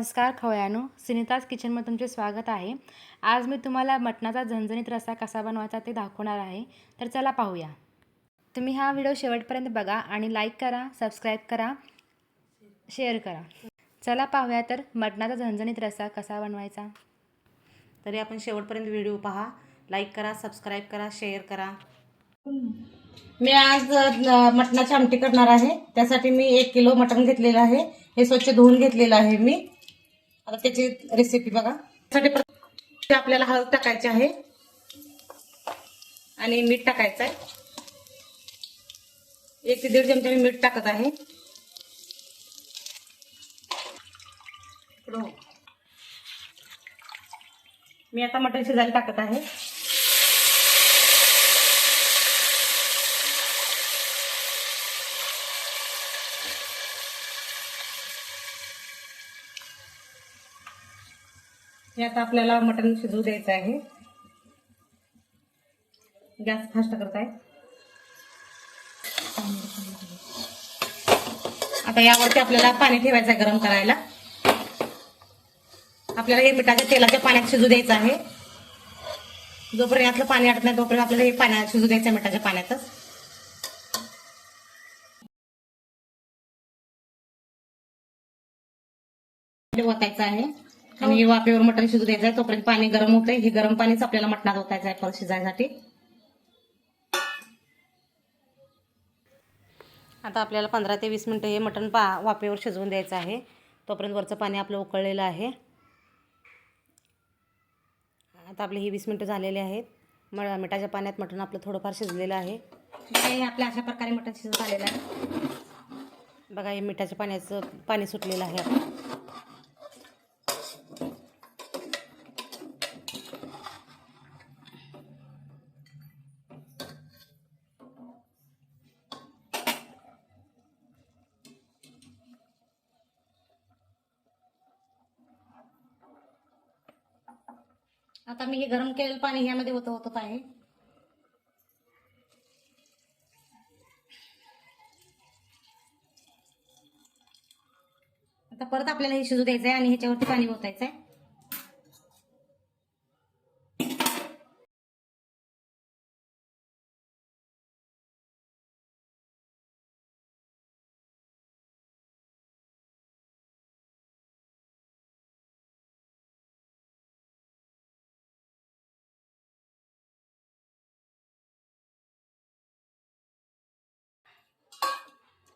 नमस्कार खवयानो सुनीताज किचनमध्ये तुमचे स्वागत आहे. आज मी तुम्हाला मटणाचा झणझणीत रस्सा कसा बनवायचा ते दाखवणार आहे. तर चला पाहूया तुम्ही हा व्हिडिओ शेवटपर्यंत बघा आणि लाईक करा सबस्क्राईब करा शेअर करा. चला पाहूया तर मटणाचा झणझणीत रस्सा कसा बनवायचा. तरी आपण शेवटपर्यंत व्हिडिओ पहा. लाईक करा सबस्क्राईब करा शेअर करा. मी आज मटणाची आमटी करणार आहे. त्यासाठी मी एक किलो मटण घेतलेलं आहे. हे स्वच्छ धुवून घेतलेलं आहे मी. आता त्याची रेसिपी बघा. त्यासाठी आपल्याला हळद टाकायची आहे. आणि मीठ टाकायचं आहे. एक ते दीड चमचा मी मीठ टाकत आहे. मी आता मटण शिजायला टाकत आहे. यात आपल्याला मटण शिजवू द्यायचं आहे. गॅस फास्ट करत आहे आता यावरती आपल्याला पाणी ठेवायचं आहे गरम करायला. आपल्याला हे मिठाच्या तेलाच्या पाण्यात शिजू द्यायचं आहे. जोपर्यंत यातलं पाणी आटत नाही तोपर्यंत आपल्याला हे पाण्यात शिजू द्यायचं आहे मिठाच्या पाण्यातच. ओतायचं आहे. आणि हे वाफेवर मटण शिजू द्यायचं आहे तोपर्यंत पाणी गरम होतंय. हे गरम पाणीच आपल्याला मटणात ओतायचं आहे परत शिजायसाठी. आता आपल्याला पंधरा ते वीस मिनटं हे मटण पा वाफेवर शिजवून द्यायचं आहे. तोपर्यंत वरचं पाणी आपलं उकळलेलं आहे. आता आपले हे वीस मिनटं झालेले आहेत. म मिठाच्या पाण्यात मटण आपलं थोडंफार शिजलेलं आहे. हे आपल्या अशा प्रकारे मटण शिजत आलेलं आहे. बघा हे मिठाच्या पाण्याचं पाणी सुटलेलं आहे. आपलं आता मी हे गरम केलेलं पाणी ह्यामध्ये होत होत आहे. आता परत आपल्याला हे शिजू द्यायचं आहे आणि ह्याच्यावरती पाणी ओतायचं आहे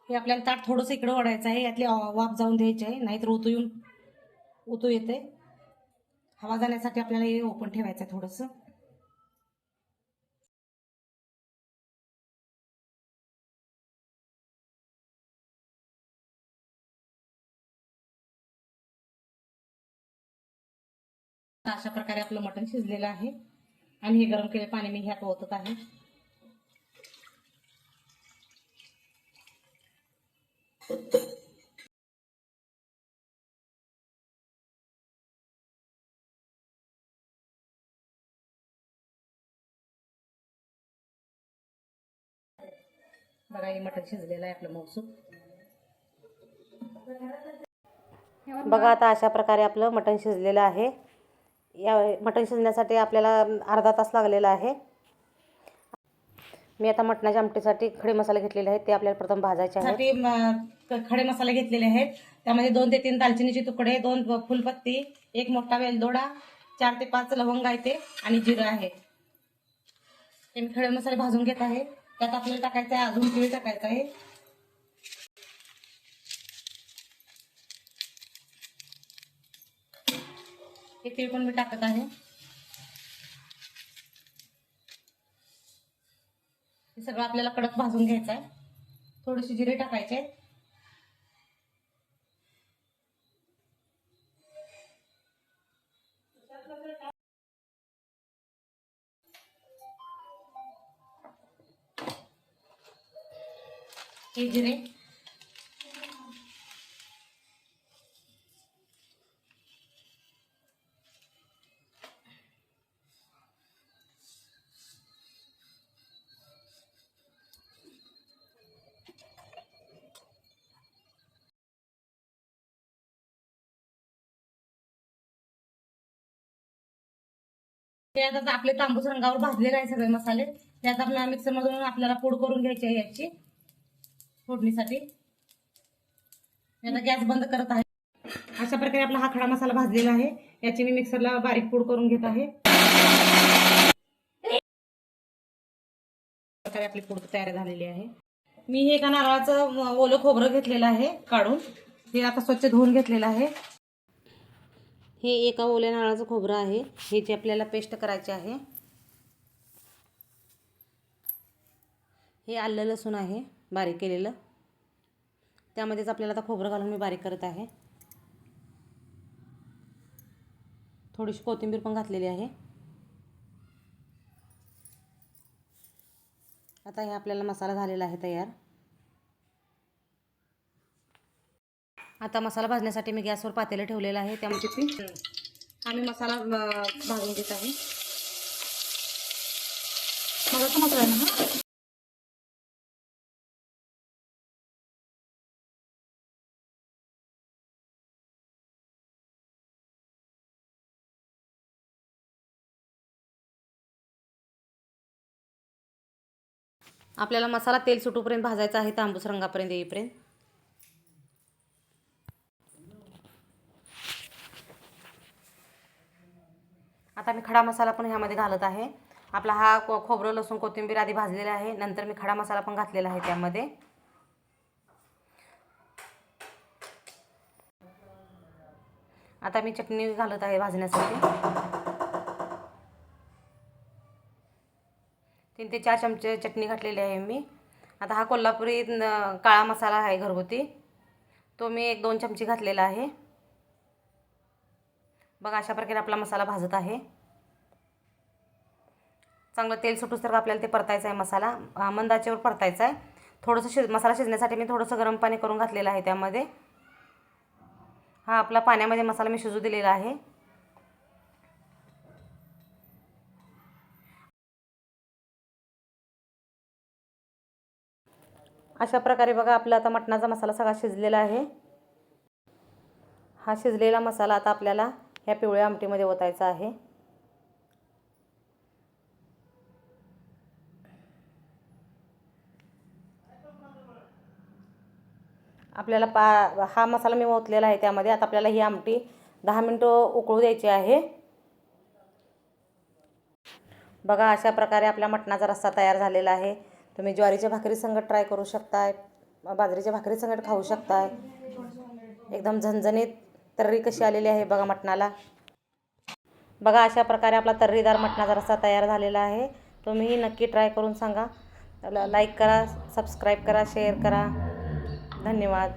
हे आपल्याला ताट थोडंसं इकडं ओढायचं आहे यातले वाफ जाऊन द्यायचे आहे नाहीतर ओतू येऊन उतू येते. हवा जाण्यासाठी आपल्याला हे ओपन ठेवायचं आहे थोडंसं. अशा प्रकारे आपलं मटण शिजलेलं आहे. आणि हे गरम केलेलं पाणी मी ह्यात ओतत आहे. बघा हे मटण शिजलेलं आहे आपलं मौसूप बघा आता अशा प्रकारे आपलं मटण शिजलेलं आहे. या मटण शिजण्यासाठी आपल्याला अर्धा तास लागलेला आहे. मी आता मटणाच्या आमटीसाठी खडे मसाले घेतलेले आहेत ते आपल्याला प्रथम भाजायचे आहेत. खडे मसाले घेतलेले आहेत. त्यामध्ये दोन ते तीन दालचिनीचे तुकडे दोन फुलपत्ती एक मोठा वेलदोडा चार ते पाच लवंग आहे ते आणि जिरं आहे. ते मी खडे मसाले भाजून घेत आहे. त्यात आपल्याला टाकायचं आहे अजून तीळ टाकायचं आहे हे तीळ पण मी टाकत आहे. हे सगळं आपल्याला कडक भाजून घ्यायचं आहे थोडेसे जिरे टाकायचे. आहेत हे आता आपले तांबूस रंगावर भाजलेले आहे सगळे मसाले. त्यात आपल्याला मिक्सर मधून आपल्याला पूड करून घ्यायची आहे याची. फोडणीसाठी. याचा गॅस बंद करत आहे. अशा प्रकारे आपला हा खडा मसाला भाजलेला आहे. याची मी मिक्सरला बारीक पूड करून घेत आहे. प्रकारे आपली पूड तयार झालेली आहे. मी हे एका नारळाचं ओलं खोबरं घेतलेलं आहे काढून. हे आता स्वच्छ धुवून घेतलेलं आहे. हे एका ओल्या नारळाचं खोबरं आहे. हे जे आपल्याला पेस्ट करायचे आहे. हे आलं लसूण आहे. बारीक केलेलं. त्यामध्येच आपल्याला आता खोबरं घालून मी बारीक करत आहे. थोडीशी कोथिंबीर पण घातलेली आहे. आता हे आपल्याला मसाला झालेला आहे तयार. आता मसाला भाजण्यासाठी मी गॅसवर पातेलं ठेवलेलं आहे. त्यामध्ये मी आम्ही मसाला भाजून घेत आहे. मगाचा मसाला ना? आपल्याला मसाला तेल सुटूपर्यंत भाजायचा आहे तांबूस रंगापर्यंत येईपर्यंत. आता मी खडा मसाला पण ह्यामध्ये घालत आहे. आपला हा खो खोबरं लसूण कोथिंबीर आधी भाजलेला आहे. नंतर मी खडा मसाला पण घातलेला आहे त्यामध्ये. आता मी चटणी घालत आहे भाजण्यासाठी. तीन ते चार चमचे चटणी घातलेली आहे मी. आता हा कोल्हापुरी काळा मसाला आहे घरगुती. तो मी एक दोन चमचे घातलेला आहे. बघा अशा प्रकारे आपला मसाला भाजत आहे. चांगलं तेल सुटूस तर आपल्याला ते परतायचं आहे मसाला. अं, मंद परतायचा आहे. थोडंसं शिज मसाला शिजण्यासाठी मी थोडंसं गरम पाणी करून घातलेलं आहे त्यामध्ये. हा आपला पाण्यामध्ये मसाला मी शिजू दिलेला आहे. अशा प्रकारे बघा आपला आता मटणाचा मसाला सगळा शिजलेला आहे. हा शिजलेला मसाला आता आपल्याला ह्या पिवळ्या आमटीमध्ये ओतायचा आहे. आपल्याला पा हा मसाला मी ओतलेला आहे त्यामध्ये. आता आपल्याला ही आमटी दहा मिनटं उकळू द्यायची आहे. बघा अशा प्रकारे आपल्या मटणाचा रस्सा तयार झालेला आहे. तुम्ही ज्वारीच्या भाकरी संगत ट्राय करू शकताय बाजरीच्या भाकरी संगत खाऊ शकताय. एकदम झणझणीत तर्री कशी आलेली आहे बघा मटणाला. बघा अशा प्रकारे आपला तर्रीदार मटणाचा रस्सा तयार झालेला आहे. तुम्हीही नक्की ट्राय करून सांगा. लाईक करा सबस्क्राईब करा शेअर करा. धन्यवाद.